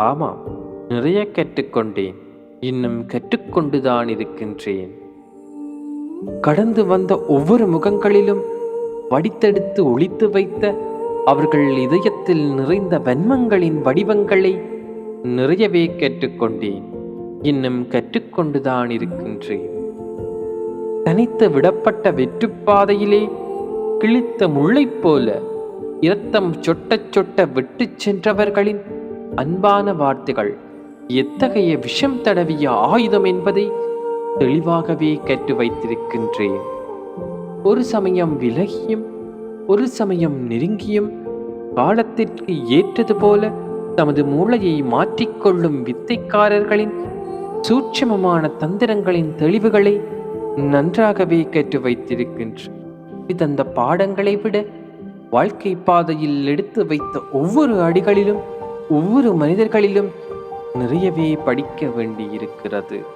ஆமாம் நிறைய கற்றுக்கொண்டேன் இன்னும் கற்றுக்கொண்டுதான் இருக்கின்றேன். கடந்து வந்த ஒவ்வொரு முகங்களிலும் வடித்தெடுத்து ஒழித்து வைத்த அவர்கள் இதயத்தில் நிறைந்த வன்மங்களின் வடிவங்களை நிறையவே கற்றுக்கொண்டேன் இன்னும் கற்றுக்கொண்டுதான் இருக்கின்றேன். தனித்து விடப்பட்ட வெற்றுப்பாதையிலே கிழித்த முள்ளைப் போல இரத்தம் சொட்ட சொட்ட விட்டுச் சென்றவர்களின் அன்பான வார்த்தைகள் எத்தகைய விஷம் தடவிய ஆயுதம் என்பதை தெளிவாகவே கற்று வைத்திருக்கின்றேன். ஒரு சமயம் விலகியும் ஒரு சமயம் நெருங்கியும் காலத்திற்கு ஏற்றது போல தமது மூளையை மாற்றிக்கொள்ளும் வித்தைக்காரர்களின் சூட்சமமான தந்திரங்களின் தெளிவுகளை நன்றாகவே கற்று வைத்திருக்கின்றேன். தந்த பாடங்களை விட வாழ்க்கை பாதையில் எடுத்து வைத்த ஒவ்வொரு அடிகளிலும் ஒவ்வொரு மனிதர்களிலும் நிறையவே படிக்க வேண்டியிருக்கிறது.